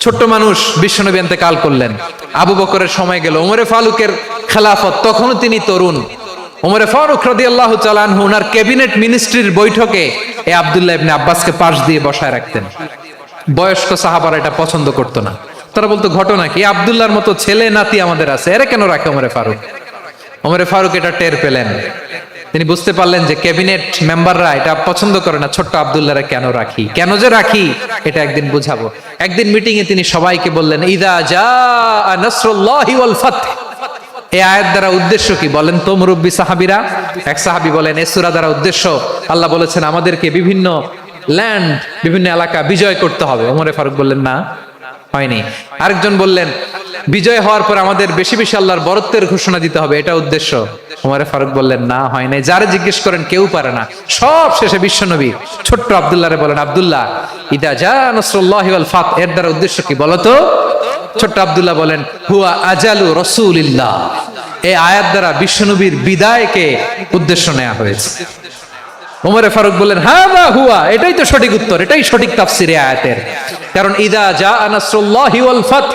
ছোট্ট মানুষ বিশ্বনবী কাল করলেন। আবু বকরের সময় গেল। ওমরে ফালুকের খেলাফত, তখনও তিনি তরুণ। ওমরে ফারুক রাদি আল্লাহ চালানহু ওনার ক্যাবিনেট মিনিস্ট্রির বৈঠকে এ আবদুল্লাহ ইবনে আব্বাসকে পাশ দিয়ে বসায় রাখতেন। বয়স্ক সাহাবারা এটা পছন্দ করতো না। তারা বলতো, ঘটনা কি? আবদুল্লাহর মতো ছেলে নাতি আমাদের আছে। এরা কেন রাখে ওমরে ফারুক? ওমরে ফারুক এটা টের পেলেন। তিনি বুঝতে পারলেন যে ক্যাবিনেট মেম্বাররা এটা পছন্দ করে না, ছোট্ট আবদুল্লাহরা কেন রাখি? কেন যে রাখি, এটা একদিন বুঝাবো। একদিন মিটিং এ তিনি সবাইকে বললেন, ইদা যা এই দ্বারা উদ্দেশ্য কি? বলেন তো মুরব্বী সাহাবিরা। এক সাহাবি বলেন, এ সূরা দ্বারা উদ্দেশ্য, আল্লাহ বলেছেন, আমাদেরকে বিভিন্ন ল্যান্ড বিভিন্ন এলাকা বিজয় করতে হবে। ওমরে ফারুক বললেন, না, হয়নি। আরেকজন বললেন বিজয় হওয়ার পর আমাদের বেশি বেশি আল্লাহর বরত্বের ঘোষণা দিতে হবে এটা উদ্দেশ্য। ওমরে ফারুক বললেন, না, হয় নাই। যারা জিজ্ঞেস করেন, কেউ পারে না। সব শেষে বিশ্বনবী ছোট্ট আব্দুল্লাহরে বলেন, আব্দুল্লাহ, ইদা যা নসরুল্লাহি ফাত। এর দ্বারা উদ্দেশ্য কি বলতো? ছোট্ট আব্দুল্লাহ বলেন, হুয়া আজালু রসুলিল্লাহ। এই আয়াত দ্বারা বিশ্বনবীর বিদায়কে উদ্দেশ্য নেওয়া হয়েছে। ওমরে ফারুক বললেন হ্যাঁ বা হুয়া। এটাই তো সঠিক উত্তর, এটাই সঠিক তাফসিরে আয়াতের। কারণ, ইদা যা আনাসরুল্লাহি ওয়াল ফাত।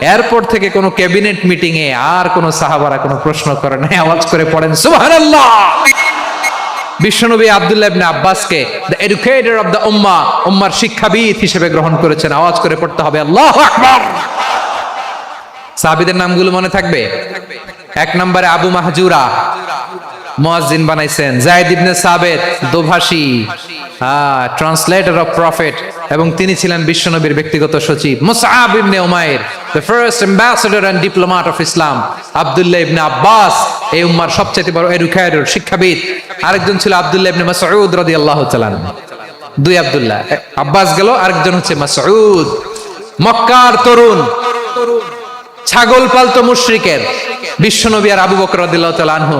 এরপর থেকে কোন ক্যাবিনেট মিটিং এ আর কোন সাহাবারা কোনো প্রশ্ন করে নাই, আওয়াজ করে পড়েন, সুবহানাল্লাহ! বিশ্বনবী Abdullah ibn আব্বাসকে the educator of the ummah উম্মার শিক্ষাবিদ হিসেবে গ্রহণ করেছেন। আওয়াজ করে পড়তে হবে, আল্লাহু আকবার! সাহাবীদের নামগুলো মনে থাকবে? এক নম্বরে আবু মাহজুরা। মুয়াজ্জিন বানাইছেন। জায়েদ ইবনে সাবেত, দোভাষী। ট্রান্সলেটর অফ প্রফেট এবং তিনি ছিলেন বিশ্বনবীর ব্যক্তিগত সচিব। মুসআব ইবনে Umair the first ambassador and diplomat of Islam Abdullah ইবনে আব্বাস, এই উম্মার সবচেয়ে বড় এডুকেটর শিক্ষাবিদ। আরেকজন ছিল আব্দুল্লাহ ইবনে মাসউদ রাদিয়াল্লাহু তাআলা দুই আব্দুল্লাহ। আব্বাস গেল, আরেকজন হচ্ছে মাসউদ। মক্কার তরুণ। ছাগল পালতো মুশরিকের। বিশ্বনবী আর আবু বকর রাদিয়াল্লাহু তাআলা আনহু।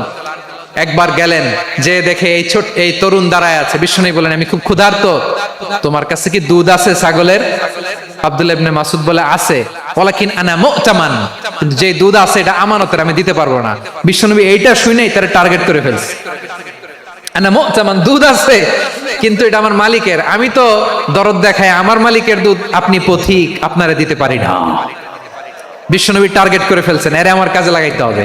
একবার গেলেন, যে দেখে এই ছোট, এই তরুণ দাঁড়ায় আছে। বিশ্বনবী বলেন আমি খুব ক্ষুধার্ত। তোমার কাছে কি দুধ আছে ছাগলের? আমি আমি তো দরদ দেখাই, আমার মালিকের দুধ আপনি পথিক, আপনারে দিতে পারি না। বিশ্বনবী টার্গেট করে ফেলছেন, এরে আমার কাজে লাগাইতে হবে।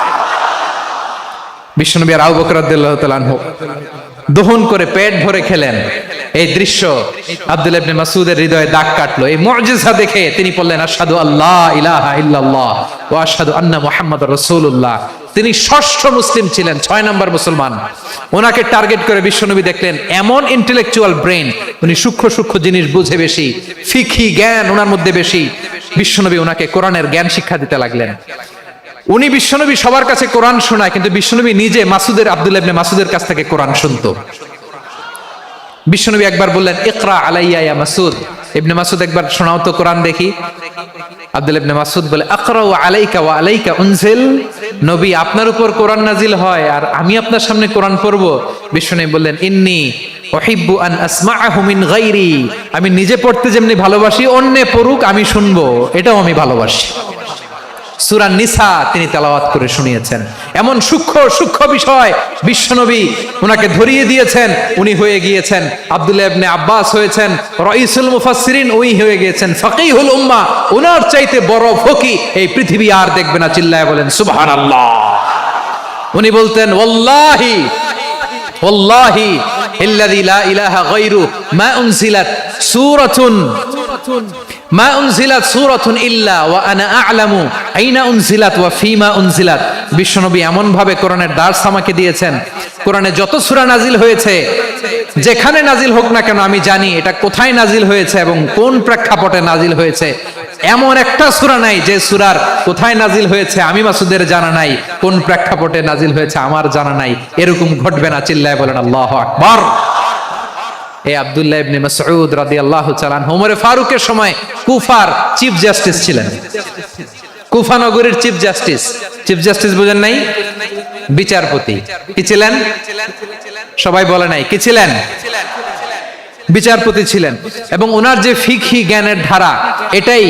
বিষ্ণুনবী আর আবু বকর রাদিয়াল্লাহু তাআলা আনহু দহন করে পেট ভরে খেলেন। এই দৃশ্য আব্দুল ইবনে মাসউদের হৃদয়ে দাগ কাটলো। এই মুজিজা দেখে তিনি বললেন, আশহাদু আল্লাহ ইলাহা ইল্লাল্লাহ ওয়া আশহাদু আন্না মুহাম্মাদুর রাসূলুল্লাহ। তিনি ষষ্ঠ মুসলিম ছিলেন, ছয় নম্বর মুসলমান। ওনাকে টার্গেট করে বিশ্বনবী দেখলেন, এমন ইন্টেলেকচুয়াল ব্রেন উনি সূক্ষ্ম সূক্ষ্ম জিনিস বুঝে বেশি ফিকি জ্ঞান ওনার মধ্যে বেশি। বিশ্বনবী ওনাকে কোরআনের জ্ঞান শিক্ষা দিতে লাগলেন। উনি বিশ্বনবী সবার কাছে কোরআন শোনায়, কিন্তু বিশ্বনবী নিজে মাসুদের, আব্দুল্লাহ ইবনে মাসুদের কাছ থেকে কোরআন শুনতো। বিশ্বনবী একবার বললেন, ইকরা আলাইয়া ইয়া মাসুদ। ইবনে মাসুদ একবার, শোনাও তো কোরআন দেখি। আব্দুল ইবনে মাসুদ বলে, আকরাউ আলাইকা ওয়া আলাইকা উনজিল। নবী, আপনার উপর কোরআন নাজিল হয় আর আমি আপনার সামনে কোরআন পড়ব। বিশ্বনবী বললেন, ইন্নি ওহিব্বু আন আসমাআহু মিন গায়রি। আমি নিজে পড়তে যেমনি ভালোবাসি, অন্যে পড়ুক, আমি শুনব। এটাও আমি ভালোবাসি। সুরা নিসা তিনি তেলাওয়াত করে শুনিয়েছেন। এমন সূক্ষ্ম সূক্ষ্ম বিষয় বিশ্বনবী উনাকে ধরিয়ে দিয়েছেন, উনি হয়ে গিয়েছেন, আব্দুল্লাহ ইবনে আব্বাস হয়েছেন, রইসুল মুফাসসিরিন উই হয়ে গিয়েছেন, ফাকিহুল উম্মাহ উনার চাইতে বড় ফকি এই পৃথিবী আর দেখবে না, চিল্লায় বলেন, সুবহানাল্লাহ। উনি বলতেন, ওয়াল্লাহি ইলাহা মা উনজিলাত মা উনজিলাত ইল্লা ওয়া আনা আ'লামু, আইনা উনজিলাত ওয়া উনজিলাত। বিশ্বনবী আমাকে দিয়েছেন। যত সূরা নাজিল হয়েছে, যেখানে নাজিল হোক না কেন আমি জানি এটা কোথায় নাজিল হয়েছে এবং কোন প্রেক্ষাপটে নাজিল হয়েছে। এমন একটা সূরা নাই যে সুরার কোথায় নাজিল হয়েছে আমি মাসুদের জানা নাই, কোন প্রেক্ষাপটে নাজিল হয়েছে আমার জানা নাই, এরকম ঘটবে না চিল্লায় বলেন আল্লাহু আকবার। এই আব্দুল্লাহ ইবনে মাসউদ রাদিয়াল্লাহু তাআলা ওমর ফারুকের সময় কুফার চিফ জাস্টিস ছিলেন। কুফা নগরীর চিফ জাস্টিস। চিফ জাস্টিস বুঝেন নাই? বিচারপতি। কি ছিলেন? সবাই বলে নাই, কি ছিলেন? বিচারপতি ছিলেন এবং ওনার যে ফিকহি জ্ঞানের ধারা, এটাই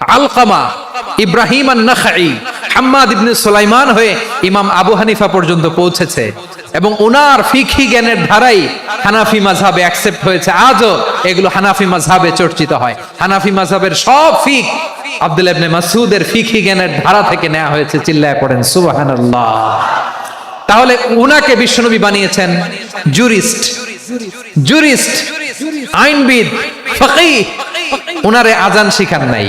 আলকামা ইব্রাহিম আন-নাখাই হাম্মাদ ইবনে সুলাইমান হয়ে ইমাম আবু হানিফা পর্যন্ত পৌঁছেছে। এবং ওনার ফিকহি জ্ঞানের ধারাই হানাফি মাযহাবে অ্যাকসেপ্ট হয়েছে। আজও এগুলো হানাফি মাযহাবে চর্চিত হয়। হানাফি মাযহাবের সব ফিক আব্দুল ইবনে মাসউদের ফিকহি জ্ঞানের ধারা থেকে নেওয়া হয়েছে, চিল্লায় পড়েন, সুবহানাল্লাহ। তাহলে উনাকে বিশ্বনবী বানিয়েছেন জুরিস্ট জুরিস্ট, আইনবিদ, ফকিহ। উনারে আজান শিখান নাই।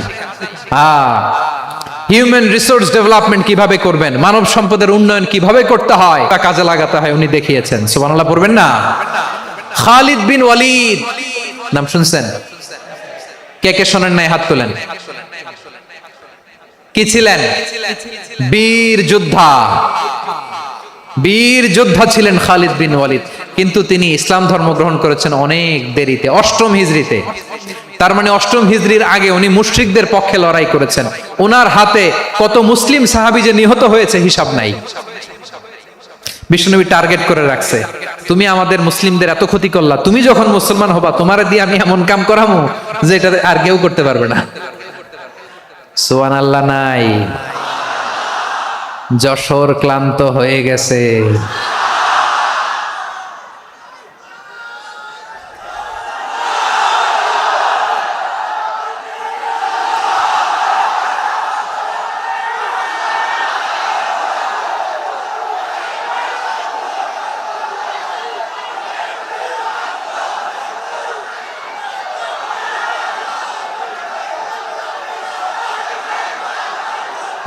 হিউম্যান রিসোর্স ডেভেলপমেন্ট কীভাবে করবেন, মানব সম্পদের উন্নয়ন কীভাবে করতে হয়, তা কাজে লাগাতে হয় উনি দেখিয়েছেন। সুবহানাল্লাহ, পড়বেন না? খালিদ বিন ওয়ালিদ। নাম শুনছেন? কে কে শোনেন নাই, হাত তোলেন। কি ছিলেন? বীর যোদ্ধা। বীর যোদ্ধা ছিলেন খালিদ বিন ওয়ালিদ। কিন্তু তিনি ইসলাম ধর্ম গ্রহণ করেছেন অনেক দেরিতে, অষ্টম হিজড়িতে। তার মানে অষ্টম হিজড়ির আগে উনি মুশরিকদের পক্ষে লড়াই করেছেন। ওনার হাতে কত মুসলিম সাহাবি যে নিহত হয়েছে হিসাব নাই। বিষ্ণুনবী টার্গেট করে রাখছে, তুমি আমাদের মুসলিমদের এত ক্ষতি করলা, তুমি যখন মুসলমান হবা, তোমারে দিয়ে আমি এমন কাম করামু যে এটা আর কেউ করতে পারবে না। সোয়ান আল্লাহ নাই। যশোর ক্লান্ত হয়ে গেছে।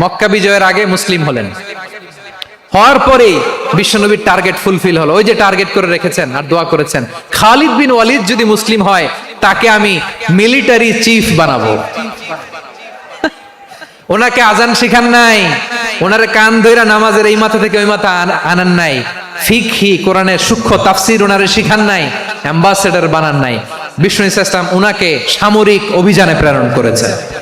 মক্কা বিজয়ের আগে মুসলিম হলেন। হওয়ার পরে বিশ্বনবীর টার্গেট ফুলফিল হলো। ওই যে টার্গেট করে রেখেছেন আর দোয়া করেছেন। খালিদ বিন ওয়ালিদ যদি মুসলিম হয়, তাকে আমি মিলিটারি চিফ বানাবো। ওনাকে আজান শিখান নাই। ওনারে কান ধইরা নামাজের এই মাথা থেকে ওই মাথা আনান নাই। ফিকহি, কোরআনের সূক্ষ্ম তাফসির ওনারে শিখান নাই। অ্যাম্বাসেডর বানান নাই। বিষ্ণু ইসলাম ওনাকে সামরিক অভিযানে প্রেরণ করেছেন।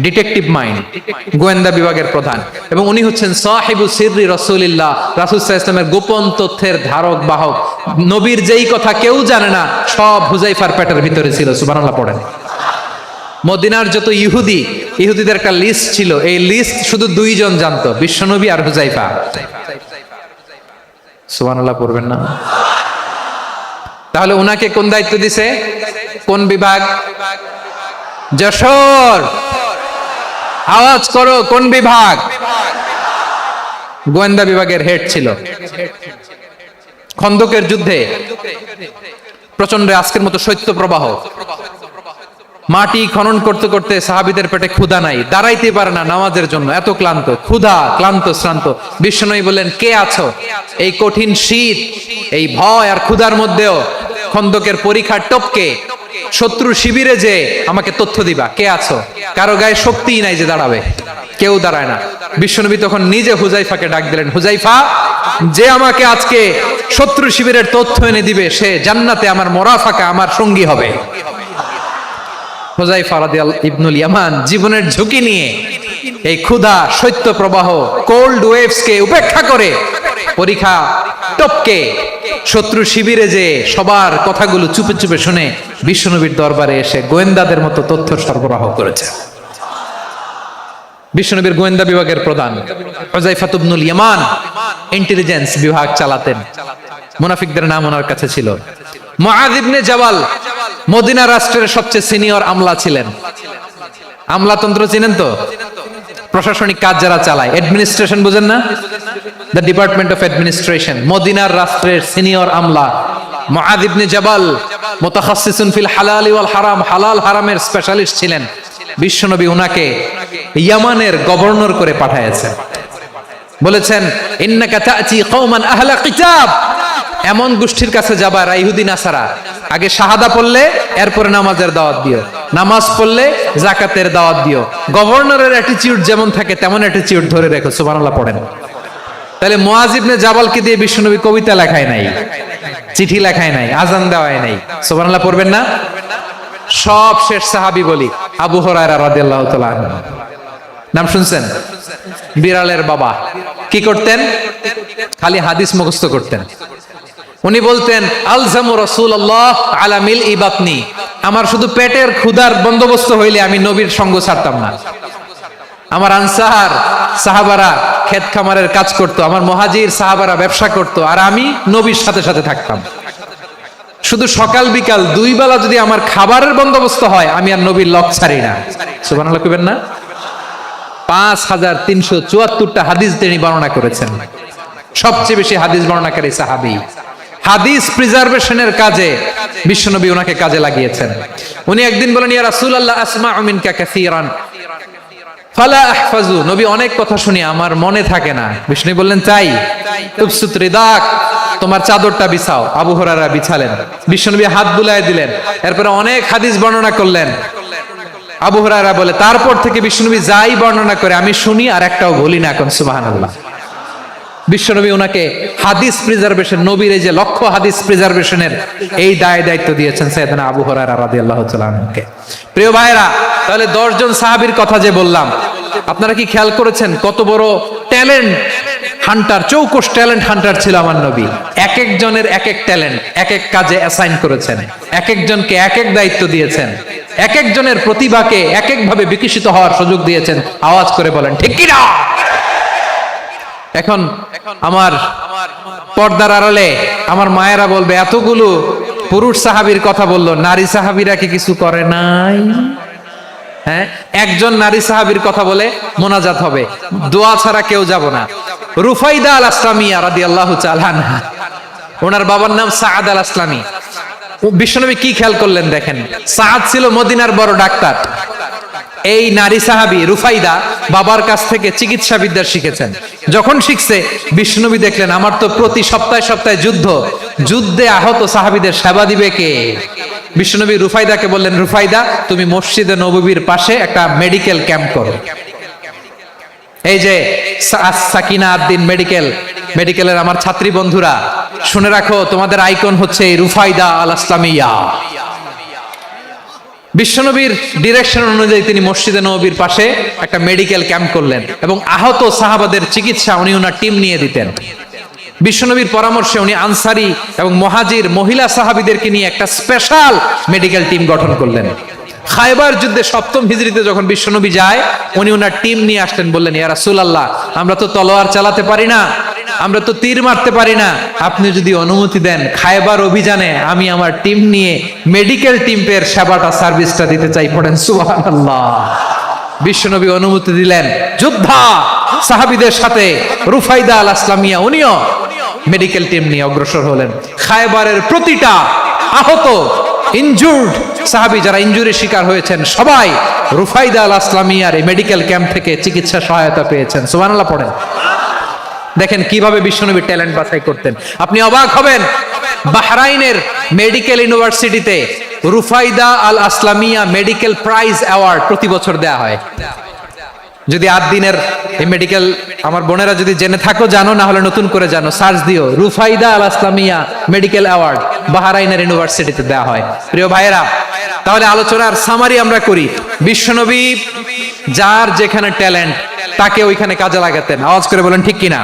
ডিটেকটিভ মাইন্ড গোয়েন্দা বিভাগের প্রধান। এবং উনি হচ্ছেন সাহেবু সিররি রসুলিল্লাহ রাসুলসাহ ইসলামের গোপন তথ্যের ধারক, বাহক। নবীর যেই কথা কেউ জানে না, সব হুজাইফার পেটের ভিতরে ছিল, সুবহানাল্লাহ, পড়েন। মদিনার যত ইহুদি, ইহুদিদের একটা লিস্ট ছিল। এই লিস্ট শুধু দুইজন জানতো, বিশ্বনবী আর হুজাইফা। সুবহানাল্লাহ, পড়বেন না? তাহলে উনাকে কোন দায়িত্ব দিছে? কোন বিভাগ? যশোর। আওয়াজ করো, কোন বিভাগ? গোয়েন্দা বিভাগের হেড ছিল। খন্দকের যুদ্ধে। প্রচণ্ড আজকের মতো শৈত্য প্রবাহ মাটি খনন করতে করতে সাহাবিদের পেটে ক্ষুধা নাই। দাঁড়াইতে পারে না নামাজের জন্য। এত ক্লান্ত। ক্ষুধা, ক্লান্ত, শ্রান্ত। বিশ্বনবী বললেন, কে আছো? এই কঠিন শীত, এই ভয় আর ক্ষুধার মধ্যেও খন্দকের পরীক্ষার টপকে শত্রু শিবিরে যে আমাকে তথ্য দিবা, কে আছো? কারও গায়ে শক্তিই নাই যে দাঁড়াবে। কেউ দাঁড়ায় না। বিশ্বনবী তখন নিজে হুজাইফাকে ডাক দিলেন, হুজাইফা, যে আমাকে আজকে শত্রু শিবিরের তথ্য এনে দিবে, সে জান্নাতে আমার মরাফাকা আমার সঙ্গী হবে। ইবনুল ইয়ামান জীবনের ঝুঁকি নিয়ে এই ক্ষুধা শৈত্য প্রবাহ কোল্ড ওয়েভস কে উপেক্ষা করে পরীক্ষা টপকে শত্রু শিবিরে যে সবার কথাগুলো চুপে চুপে শুনে বিশ্বনবীর দরবারে এসে গোয়েন্দাদের মতো তথ্য সরবরাহ করেছে। বিশ্বনবীর গোয়েন্দা বিভাগের প্রধান হোজাইফাত ইবনুল ইয়ামান ইন্টেলিজেন্স বিভাগ চালাতেন। মুনাফিকদের নাম ওনার কাছে ছিল। মুআয ইবনে মদিনা রাষ্ট্রের সবচেয়ে সিনিয়র আমলা ছিলেন। আমলাতন্ত্র চিনেন তো? প্রশাসনিক কাজ যারা চালায় অ্যাডমিনিস্ট্রেশন বুঝেন না? দ্য ডিপার্টমেন্ট অফ অ্যাডমিনিস্ট্রেশন মদিনার রাষ্ট্রের সিনিয়র আমলা মুআয ইবনে জাবাল মুতাখাসসিসুন ফিল হালাল ওয়াল হারাম, হালাল হারামের স্পেশালিস্ট ছিলেন। বিশ্বনবী উনাকে ইয়ামানের গভর্নর করে পাঠাইছেন বলেছেন, ইন্নাকা তা'তি কওমান আহলা কিতাব। এমন গোষ্ঠীর কাছে যাবা রাইহুদি নাসারা আগে শাহাদা পড়লে, এরপরে নামাজের দাওয়াত দিও। নামাজ পড়লে জাকাতের দাওয়াত দিও। গভর্নরের অ্যাটিটিউড যেমন থাকে, তেমন অ্যাটিটিউড ধরে রেখো, সুবহানাল্লাহ, পড়েন। তাহলে মুআজিবনে জাবালকে দিয়ে বিশ্বনবী কবিতা লেখায় নাই, চিঠি লেখায় নাই আজান দেওয়ায় নাই। সুবহানাল্লাহ, পড়বেন না? সব শেষ সাহাবী বলি, আবু হরায়রা রাদিয়াল্লাহু তাআলা নাম শুনছেন? বিড়ালের বাবা। কি করতেন? খালি হাদিস মুখস্থ করতেন। উনি বলতেন, আলজামু রাসূলুল্লাহ আলা মিল ইবাতনি আমার শুধু পেটের ক্ষুধার বন্দোবস্ত হইলে আমি নবীর সঙ্গ ছাড়তাম না। আমার আনসার সাহাবারা ক্ষেত খামারের কাজ করত, আমার মহাজির সাহাবারা ব্যবসা করত, আর আমি নবীর সাথে সাথে থাকতাম। শুধু সকাল বিকাল দুই বেলা যদি আমার খাবারের বন্দোবস্ত হয়, আমি আর নবীর লক ছাড়ি না। সুবহানাল্লাহ কইবেন না? পাঁচ হাজার তিনশো চুয়াত্তরটা হাদিস তিনি বর্ণনা করেছেন। সবচেয়ে বেশি হাদিস বর্ণনাকারী সাহাবি। হাদিস প্রিজার্ভেশনের কাজে বিশ্বনবী ওনাকে কাজে লাগিয়েছেন। উনি একদিন বলেন, ইয়া রাসূলুল্লাহ আসমা মিনকা কাসীরান। ফালা আহফাজু। নবী অনেক কথা শুনি, আমার মনে থাকে না। বিষ্ণু বললেন, চাই। তুবসুত রিদাক। তোমার চাদরটা বিছাও। আবু হুরায়রা বিছালেন। বিশ্বনবী হাত বুলায় দিলেন। এরপরে অনেক হাদিস বর্ণনা করলেন। আবু হুরায়রা বলে, তারপর থেকে বিষ্ণুনবী যাই বর্ণনা করে, আমি শুনি আর একটাও বলি না এখন, সুবহানাল্লাহ। বিশ্বনবী ওনাকে হাদিস প্রিজার্ভেশন নবীর এই যে লক্ষ্য হাদিস প্রিজার্ভেশনের এই দায় দায়িত্ব দিয়েছেন সৈয়দনা আবু হরারা রাদিয়াল্লাহু তাআলা প্রিয় ভাইরা তাহলে 10 জন সাহাবীর কথা যে বললাম, আপনারা কি খেয়াল করেছেন কত বড় ট্যালেন্ট হান্টার চৌকস ট্যালেন্ট হান্টার ছিল আমার নবী? এক একজনের এক এক ট্যালেন্ট, এক এক কাজে অ্যাসাইন করেছেন, এক একজনকে এক এক দায়িত্ব দিয়েছেন, এক একজনের প্রতিভাকে এক একভাবে বিকশিত হওয়ার সুযোগ দিয়েছেন। আওয়াজ করে বলেন, ঠিক কিনা? এখন আমার পর্দার আড়ালে আমার মায়েরা বলবে, এতগুলো পুরুষ সাহাবীর কথা বলল, নারী সাহাবীরা কি কিছু করে নাই? হ্যাঁ? একজন নারী সাহাবীর কথা বলে মোনাজাত হবে। দোয়া ছাড়া কেউ যাব না। রুফাইদা আল আসলামিয়া রাদিয়াল্লাহু তাআলা আনহা। ওনার বাবার নাম সাআদ আল আসলামী বিশ্বনবী কি খেয়াল করলেন দেখেন? সাআদ ছিল মদিনার বড় ডাক্তার। এই নারী সাহাবি রুফাইদা বাবার কাছ থেকে চিকিৎসা বিদ্যা শিখেছেন। যখন শিখছে বিষ্ণুবী দেখলেন, আমার তো প্রতি সপ্তাহে সপ্তাহে যুদ্ধ। যুদ্ধে আহত সাহাবিদের সেবা দিবে কে? বিষ্ণুবী রুফাইদাকে বললেন, রুফাইদা, তুমি মসজিদে নববীর পাশে একটা মেডিকেল ক্যাম্প করো। এই যে সাকিনা আদ্দিন মেডিকেল, মেডিকেলের আমার ছাত্রী বন্ধুরা, শুনে রাখো, তোমাদের আইকন হচ্ছে রুফাইদা আল আসলামিয়া বিশ্বনবীর ডিরেকশন অনুযায়ী তিনি মসজিদে নবীর পাশে একটা মেডিকেল ক্যাম্প করলেন এবং আহত সাহাবাদের চিকিৎসা উনি ওনার টিম নিয়ে দিতেন। বিশ্বনবীর পরামর্শে উনি আনসারি এবং মহাজির মহিলা সাহাবিদেরকে নিয়ে একটা স্পেশাল মেডিকেল টিম গঠন করলেন। খায়বার যুদ্ধে সপ্তম হিজড়িতে যখন বিশ্বনবী যায়, উনি ওনার টিম নিয়ে আসলেন, বললেন, ইয়া রাসূলুল্লাহ, আমরা তো তলোয়ার চালাতে পারি না, আমরা তো তীর মারতে পারি না। আপনি যদি অনুমতি দেন খায়বার অভিযানে আমি আমার টিম নিয়ে মেডিকেল টিমের সেবাটা, সার্ভিসটা দিতে চাই। পড়েন, সুবহানাল্লাহ। বিশ্বনবী অনুমতি দিলেন, যোদ্ধা, সাহাবিদের সাথে রুফাইদা আল আসলামিয়া, উনিও মেডিকেল টিম নিয়ে অগ্রসর হলেন। খায়বারের প্রতিটা আহত ইনজুর্ড সাহাবি যারা ইনজুরির শিকার হয়েছেন, সবাই রুফাইদা আল আসলামিয়ার এই মেডিকেল ক্যাম্প থেকে চিকিৎসা সহায়তা পেয়েছেন। সুবানাল্লাহ পড়েন। দেখেন কীভাবে বিশ্বনবী ট্যালেন্ট বাছাই করতেন। আপনি অবাক হবেন, বাহরাইনের মেডিকেল ইউনিভার্সিটিতে রুফাইদা আল আসলামিয়া মেডিকেল প্রাইজ অ্যাওয়ার্ড প্রতি বছর দেয়া হয়। যদি আট দিনের এই মেডিকেল আমার বোনেরা যদি জেনে থাকো, জানো, না হলে নতুন করে জানো। সার্চ দিও, রুফাইদা আল আসলামিয়া মেডিকেল অ্যাওয়ার্ড বাহারাইনের ইউনিভার্সিটিতে দেওয়া হয়। প্রিয় ভাইয়েরা, তাহলে আলোচনার সামারি আমরা করি। বিশ্বনবী যার যেখানে ট্যালেন্ট তাকে ওইখানে কাজে লাগাতেন। আওয়াজ করে বলেন, ঠিক কিনা?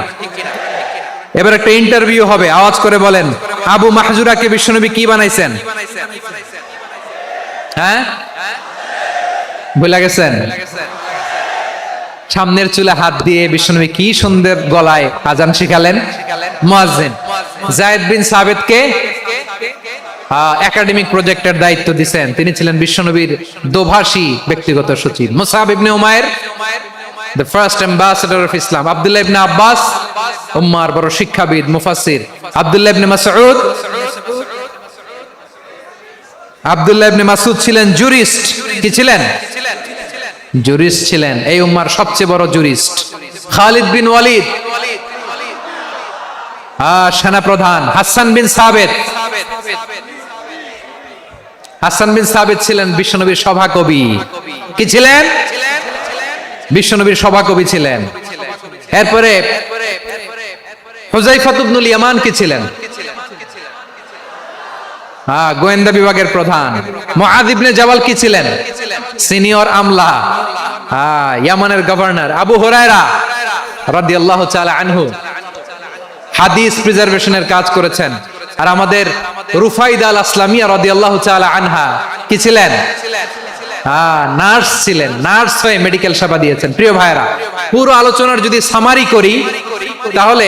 এবার একটা ইন্টারভিউ হবে। আওয়াজ করে বলেন, আবু মাহজুরাকে বিশ্বনবী কি বানাইছেন? হ্যাঁ? ভুলে গেছেন? সামনের চুলে হাত দিয়ে বিশ্বনবী কি সুন্দর গলায় আজান শিখালেন? মুয়াজ্জিন। জায়েদ বিন সাবেদকে একাডেমিক প্রজেক্টের দায়িত্ব দিছেন। তিনি ছিলেন বিশ্বনবীর দোভাষী ব্যক্তিগত সচিব। মুসাব ইবনে Umair the first ambassador of Islam Abdullah ইবনে আব্বাস, উম্মার বড় শিক্ষাবিদ, মুফাসসির। আব্দুল্লাহ ইবনে মাসউদ, আব্দুল্লাহ ইবনে মাসউদ ছিলেন জুরিস্ট কি ছিলেন? জুরিস্ট ছিলেন। এই উম্মার সবচেয়ে বড় জুরিস্ট। খালিদ বিন ওয়ালিদ। হ্যাঁ সেনাপ্রধান। হাসান বিন সাবেদ হাসান বিন সাবেদ ছিলেন বিশ্বনবীর সভাকবি। কি ছিলেন? বিশ্বনবীর সভাকবি ছিলেন। এরপরে হুজাইফাত ইবনুল ইয়ামান কি ছিলেন? হ্যাঁ গোয়েন্দা বিভাগের প্রধান। মুআদ ইবনে জাবাল কি ছিলেন? সিনিয়র আমলা। হ্যাঁ ইয়ামানের গভর্নর। আবু হুরায়রা রাদিয়াল্লাহু তাআলা আনহু হাদিস প্রিজার্ভেশনের কাজ করেছেন। আর আমাদের রুফাইদা আল আসলামিয়া রাদিয়াল্লাহু তাআলা আনহা কি ছিলেন? হ্যাঁ নার্স ছিলেন, নার্স হয়ে মেডিকেল সেবা দিয়েছেন। প্রিয় ভাইরা পুরো আলোচনার যদি সামারি করি, তাহলে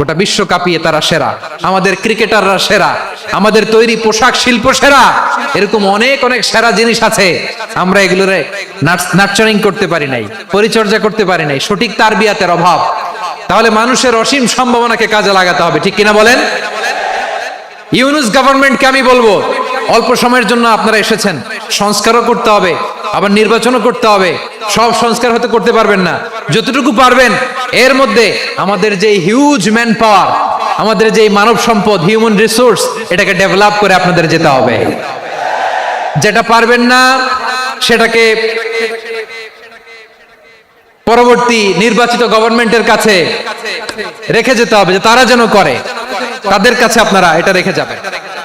গোটা বিশ্ব কাঁপিয়ে তারা সেরা। আমাদের ক্রিকেটাররা সেরা। আমাদের তৈরি পোশাক শিল্প সেরা। এরকম অনেক অনেক সেরা জিনিস আছে। আমরা এগুলোরে নার্চারিং করতে পারি নাই, পরিচর্যা করতে পারি নাই, সঠিক তার বিয়াতের অভাব। তাহলে মানুষের অসীম সম্ভাবনাকে কাজে লাগাতে হবে, ঠিক কিনা বলেন? ইউনুস গভর্নমেন্টকে আমি বলব অল্প সময়ের জন্য আপনারা এসেছেন। সংস্কারও করতে হবে, আবার নির্বাচনও করতে হবে। সব সংস্কার হতে করতে পারবেন না। যতটুকু পারবেন, এর মধ্যে আমাদের যে হিউজ ম্যান পাওয়ার আমাদের যে মানব সম্পদ হিউম্যান রিসোর্স এটাকে ডেভেলপ করে আপনাদের যেতে হবে। যেটা পারবেন না, সেটাকে পরবর্তী নির্বাচিত গভর্নমেন্টের কাছে রেখে যেতে হবে, যে তারা যেন করে। তাদের কাছে আপনারা এটা রেখে যাবেন।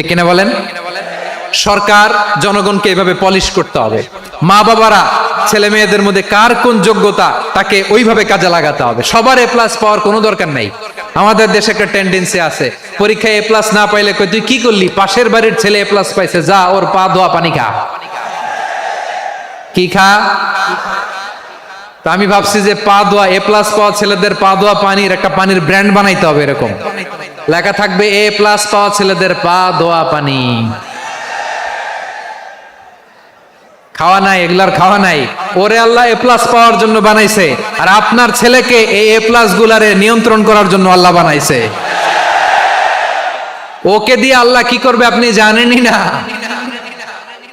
ঠিক কিনা বলেন? সরকার, জনগণকে এভাবে পলিশ করতে হবে। মা বাবারা, ছেলে মেয়েদের মধ্যে কার কোন যোগ্যতা, তাকে ওইভাবে কাজে লাগাতে হবে। সবার এ প্লাস পাওয়ার কোনো দরকার নাই। আমাদের দেশে একটা টেন্ডেন্সি আছে। পরীক্ষায় এ প্লাস না পাইলে কই তুই কি করলি? পাশের বাড়ির ছেলে এ প্লাস পাইছে, যা, ওর পা, ধোয়া, পানি খা। কি খা? তা আমি ভাবছি যে পা ধোয়া এ প্লাস পাওয়া ছেলেদের পা ধোয়া পানির একটা পানির ব্র্যান্ড বানাইতে হবে এরকম। লেখা থাকবে এ প্লাস পাওয়া ছেলেদের পা ধোয়া পানি। খাওয়া নাই, এগুলার খাওয়া নাই। ওরে আল্লাহ এ প্লাস পাওয়ার জন্য বানাইছে। আর আপনার ছেলেকে এই এ প্লাস গুলারে নিয়ন্ত্রণ করার জন্য আল্লাহ বানাইছে। ওকে দিয়ে আল্লাহ কি করবে আপনি জানেনই না।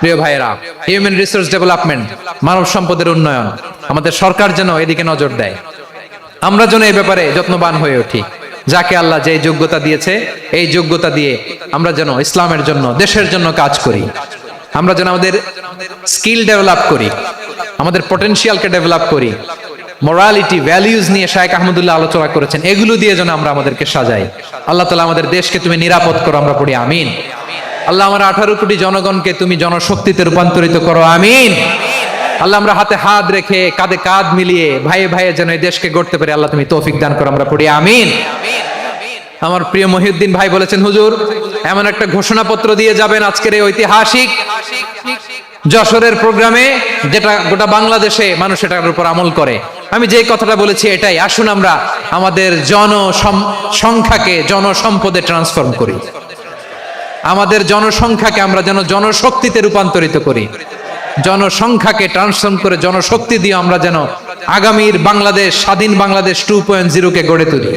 প্রিয় ভাইয়েরা হিউম্যান রিসোর্স ডেভেলপমেন্ট মানব সম্পদের উন্নয়ন, আমাদের সরকার যেন এদিকে নজর দেয়। আমরা যেন এই ব্যাপারে যত্নবান হয়ে উঠি। যাকে আল্লাহ যে যোগ্যতা দিয়েছে, এই যোগ্যতা দিয়ে আমরা যেন ইসলামের জন্য, দেশের জন্য কাজ করি। আমরা যেন আমাদের স্কিল ডেভেলপ করি, আমাদের পটেনশিয়ালকে ডেভেলপ করি। মোরালিটি ভ্যালিউজ নিয়ে শায়েখ আহমদুল্লাহ আলোচনা করেছেন, এগুলো দিয়ে যেন আমরা আমাদেরকে সাজাই। আল্লাহ তালা আমাদের দেশকে তুমি নিরাপদ করো, আমরা পড়ি, আমিন। আল্লাহ আমার আঠারো কোটি জনগণকে তুমি জনশক্তিতে রূপান্তরিত করো, আমিন। আল্লাহ আমরা হাতে হাত রেখে কাঁধে কাঁধ মিলিয়ে ভাইয়ে ভাইয়ে যেন এই দেশকে গড়তে পারি, আল্লাহ তুমি তৌফিক দান করো, আমরা পড়ি, আমিন। আমার প্রিয় মহিউদ্দিন ভাই বলেছেন, হুজুর, এমন একটা ঘোষণাপত্র দিয়ে যাবেন আজকের এই ঐতিহাসিক যশোরের প্রোগ্রামে, যেটা গোটা বাংলাদেশে মানুষ এটার উপর আমল করে। আমি যে কথাটা বলেছি এটাই, আসুন আমরা আমাদের জন সংখ্যাকে জনসম্পদে ট্রান্সফর্ম করি। আমাদের জনসংখ্যাকে আমরা যেন জনশক্তিতে রূপান্তরিত করি। জনসংখ্যাকে ট্রান্সফর্ম করে জনশক্তি দিয়ে আমরা যেন আগামীর বাংলাদেশ, স্বাধীন বাংলাদেশ টু পয়েন্ট জিরোকে গড়ে তুলি।